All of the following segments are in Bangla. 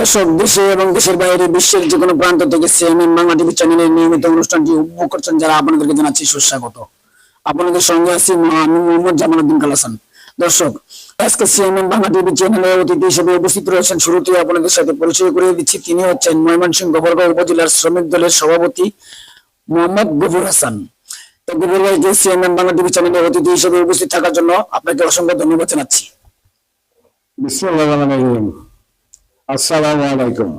দর্শক, দেশে এবং দেশের বাইরে বিশ্বের যে কোনো প্রান্ত থেকে সিএমএন বাংলা টিভি চ্যানেলের নিয়মিত অনুষ্ঠানটি উপভোগ করছেন যারা আপনাদেরকে জানাচ্ছি সুস্বাগত। আপনাদের সঙ্গে আছি মোহাম্মদ জামালউদ্দিন কালাসান দর্শক, আজকে সিএমএন বাংলা টিভি চ্যানেলের অতিথি হিসেবে উপস্থিত রয়েছেন শুরুতেই আপনাদের সাথে পরিচয় করিয়ে দিচ্ছি। তিনি হচ্ছেন ময়মনসিংহ গফরগাঁও উপজেলার শ্রমিক দলের সভাপতি মোহাম্মদ গফুর হাসান। তো গফুর ভাইকে সিএমএন বাংলা টিভি চ্যানেলের অতিথি হিসেবে উপস্থিত থাকার জন্য আপনাকে অসংখ্য ধন্যবাদ জানাচ্ছি। আসসালামু আলাইকুম।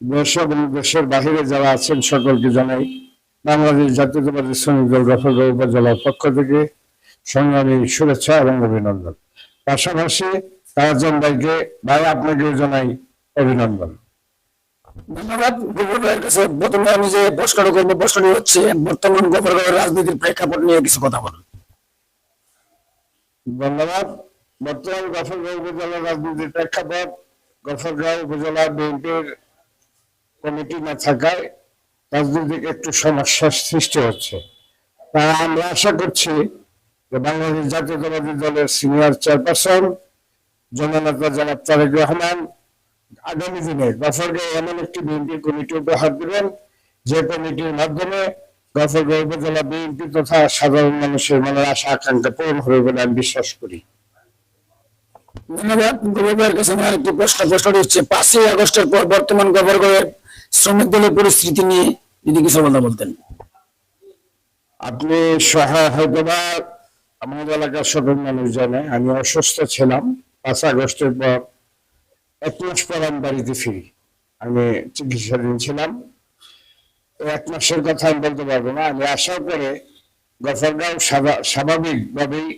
দেশ এবং দেশের বাহিরে যারা আছেন সকলকে জানাই, বাংলাদেশ জাতীয়তাবাদী শ্রমিক দল গফরগাঁও উপজেলার পক্ষ থেকে সংগ্রামী শুভেচ্ছা এবং অভিনন্দন। পাশাপাশি তারাজন ভাইকে, ভাই আপনাকেও জানাই অভিনন্দন। ধন্যবাদ বর্তমান গফরগাঁওয়ের রাজনীতির প্রেক্ষাপট নিয়ে কিছু কথা বলুন ধন্যবাদ। বর্তমান গফরগাঁও উপজেলা রাজনীতির প্রেক্ষাপট গফরগাঁও উপজেলা বিএনপির কমিটি না থাকায় রাজনৈতিক একটু সমস্যার সৃষ্টি হচ্ছে। তাই আমরা আশা করছি যে বাংলাদেশ জাতীয়তাবাদী দলের সিনিয়র চেয়ারপারসন, জননেতা জনাব তারেক রহমান, আগামী দিনে গফরগাঁও এমন একটি বিএনপি কমিটি উপহার দেবেন যে কমিটির মাধ্যমে গফরগাঁও উপজেলা বিএনপি তথা সাধারণ মানুষের মনের আশা, আকাঙ্ক্ষা পূরণ হবে বলে আমি বিশ্বাস করি। ধন্যবাদ। আমার পাঁচই আগস্টের পর বর্তমান পরিস্থিতি নিয়ে আপনি এলাকার সকল মানুষ জানে, আমি অসুস্থ ছিলাম, পাঁচ আগস্টের পর এক মাস পর আমি বাড়িতে ফিরি। আমি চিকিৎসাধীন ছিলাম। এক মাসের কথা আমি বলতে পারব না। আমি আসার পরে গফরগাঁও স্বাভাবিকভাবেই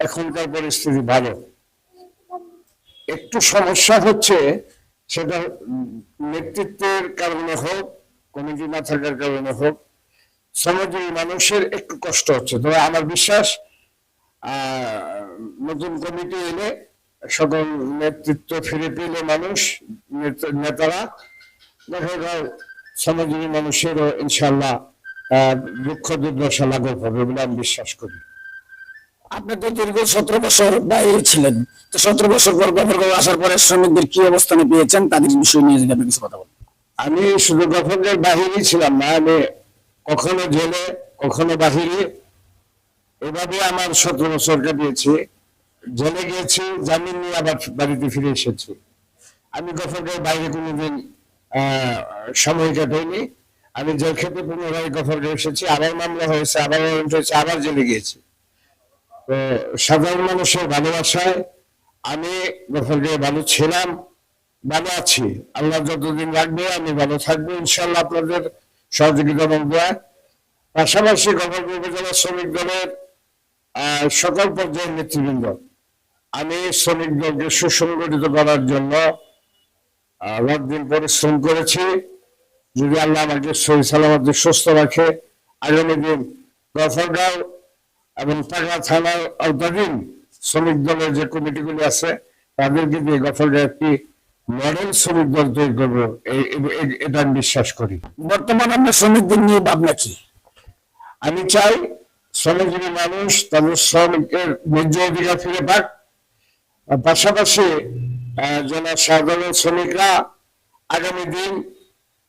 এখনকার পরিস্থিতি ভালো। একটু সমস্যা হচ্ছে, সেটা নেতৃত্বের কারণে হোক কমিটি না থাকার কারণে হোক সমাজের মানুষের একটু কষ্ট হচ্ছে। তবে আমার বিশ্বাস নতুন কমিটি এলে সকল নেতৃত্ব ফিরে পেলে মানুষ, নেত- নেতারা, দেখা যায় সমাজের মানুষেরও ইনশাল্লাহ দুঃখ দুর্দশা লাঘব হবে বলে আমি বিশ্বাস করি। আপনি তো দীর্ঘ সতেরো বছর বাইরে ছিলেন। তো সতেরো বছর পর গফরগাঁও আসার পরে শ্রমিকদের কি অবস্থানে পেয়েছেন? তাদের বিষয় নিয়ে যদি আপনি কিছু কথা বলেন। আমি শুধু গফরের বাহিরে ছিলাম না, আমি কখনো জেলে, কখনো বাহিরে। এভাবে আমার সতেরো বছর কাটিয়েছি জেলে গিয়েছি জামিন নিয়ে আবার বাড়িতে ফিরে এসেছি। আমি গফরগাঁও বাইরে কোনোদিন সময় কাটাইনি। আমি জেল খেতে পুনরায় গফরগাঁও এসেছি। আবার মামলা হয়েছে, আবার হয়েছে, আবার জেলে গিয়েছি। সাধারণ মানুষের ভালোবাসায় আমি গফরগাঁও ভালো ছিলাম, ভালো আছি। আল্লাহ যতদিন রাখবে, আমি ভালো থাকব ইনশাল্লাহ আপনাদের সহযোগিতা দোয়া পাশাপাশি গভর্নর উপজেলা শ্রমিক দলের সকল পর্যায়ের নেতৃবৃন্দ, আমি শ্রমিক দলকে সুসংগঠিত করার জন্য রাত দিন পরিশ্রম করেছি। যদি আল্লাহ আমাকে সহি সালামতে সুস্থ রাখে, আগামী দিন গফরগাঁও এবং টাকা থানার আওতাধীন শ্রমিক দলের যে কমিটিগুলি আছে, তাদেরকে দিয়ে গফরগাঁও একটি মডেল শ্রমিক দল তৈরি করব এটা আমি বিশ্বাস করি। বর্তমান আপনার শ্রমিকদের নিয়ে ভাবনা কি? আমি চাই শ্রমজীবী মানুষ, তাদের শ্রমিকের ন্যায্য অধিকার ফিরে পাক। পাশাপাশি যেন সাধারণ শ্রমিকরা আগামী দিন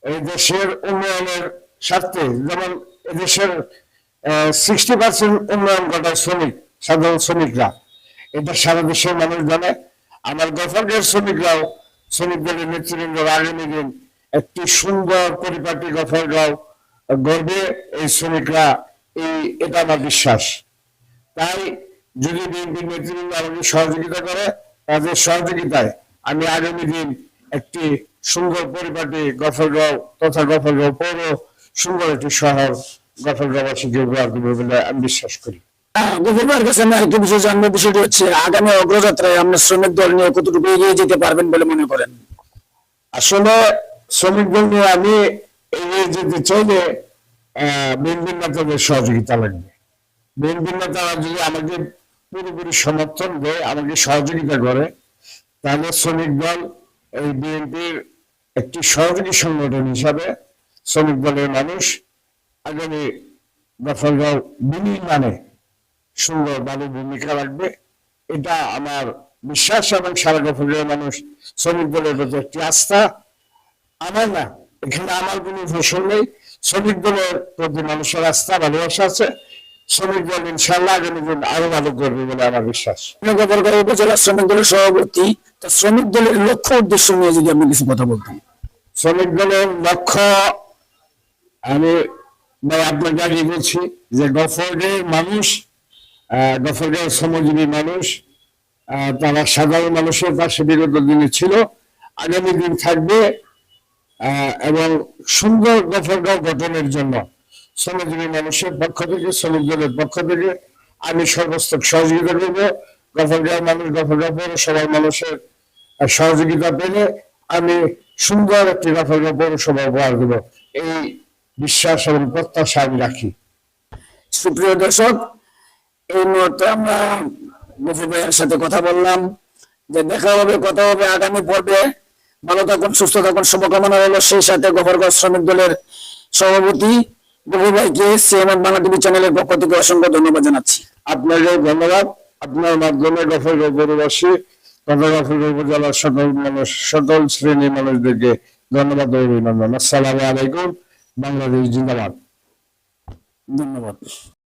এই দেশের উন্নয়নের স্বার্থে, যেমন এদেশের সিক্সটি পার্সেন্ট উন্নয়ন ঘটায় শ্রমিক, সাধারণ শ্রমিকরা। এটা সারা দেশের মানুষ জানে। আমার গফরগের শ্রমিকরাও শ্রমিক দলের নেতৃবৃন্দ। আগামী দিন একটি সুন্দর পরিপাটি গফরগাঁও গর্বে এই শ্রমিকরা এই, এটা আমার বিশ্বাস। তাই যদি বিএনপি নেতৃবৃন্দ আমাকে সহযোগিতা করে, তাদের সহযোগিতায় আমি আগামী দিন একটি সুন্দর পরিপাটি গফরগাঁও তথা গফরগাঁও পৌর সুন্দর একটি শহর গফরগাঁওবাসীকে উপহার বলে আমি বিশ্বাস করি। আহ, কাছে আমি আরেকটি বিষয় জানব বিষয়টি হচ্ছে আগামী অগ্রযাত্রায় আপনার শ্রমিক দল নিয়ে কতটুকু এগিয়ে যেতে পারবেন বলে মনে করেন? আসলে শ্রমিকদের নিয়ে আমি এগিয়ে যেতে চাইলে বিএনপি নেতাদের সহযোগিতা লাগবে। বিএনপি নেতারা যদি আমাকে পুরোপুরি সমর্থন দেয় আমাকে সহযোগিতা করে তাহলে শ্রমিক দল এই বিএনপির একটি সহযোগী সংগঠন হিসাবে শ্রমিক দলের মানুষ আগামী দফরগাঁও বিনির্মাণে সুন্দর ভালো ভূমিকা রাখবে। এটা আমার বিশ্বাস এবং সারা গফরের মানুষ শ্রমিক দলের প্রতি একটি আস্থা। আমার না এখানে আমার কোনো ফসল নেই। শ্রমিক দলের প্রতি মানুষের আস্থা ভালোবাসা আছে। শ্রমিক দল ইনশাল্লাহ আগামী দিন আরও ভালো করবে বলে আমার বিশ্বাস। গোপালগড় উপজেলা শ্রমিক দলের সভাপতি তা শ্রমিক দলের লক্ষ্য উদ্দেশ্য নিয়ে যদি আপনি কিছু কথা বলতেন শ্রমিক দলের লক্ষ্য আমি ভাই আপনাকে আগে বলছি যে গফরের মানুষ আহ, গফরের শ্রমজীবী মানুষ তারা সাধারণ মানুষের পাশে বিগত দিনে ছিল আগামী দিন থাকবে এবং সুন্দর গফরগাঁও গঠনের জন্য শ্রমজীবী মানুষের পক্ষ থেকে শ্রমিক দলের পক্ষ থেকে আমি সর্বস্তক সহযোগিতা করব। গফরগাঁও মানুষ গফরগাঁও পৌরসভার মানুষের সহযোগিতা পেলে আমি সুন্দর একটি গফরগাঁও পৌরসভা উপহার দেবো। এই বিশ্বাস এবং প্রত্যাশা আমি রাখি। সুপ্রিয় দর্শক, এই মুহূর্তে আমরা গফুর ভাইয়ের সাথে কথা বললাম যে দেখা হবে, কথা হবে আগামী পর্বে। ভালো থাকুন, সুস্থ থাকুন, শুভকামনা রইল। সেই সাথে গফরগঞ্জ শ্রমিক দলের সভাপতি গফুর ভাইকে সিএমএন বাংলা টিভি চ্যানেলের পক্ষ থেকে অসংখ্য ধন্যবাদ জানাচ্ছি। আপনাকে ধন্যবাদ। আপনার মাধ্যমে গফরগাঁও পৌরবাসী তথা গফরগাঁও উপজেলার সকল মানুষ, সকল শ্রেণির মানুষদেরকে ধন্যবাদ অভিনন্দন। আসসালামু আলাইকুম। বাংলাদেশ জিন্দাবাদ। ধন্যবাদ।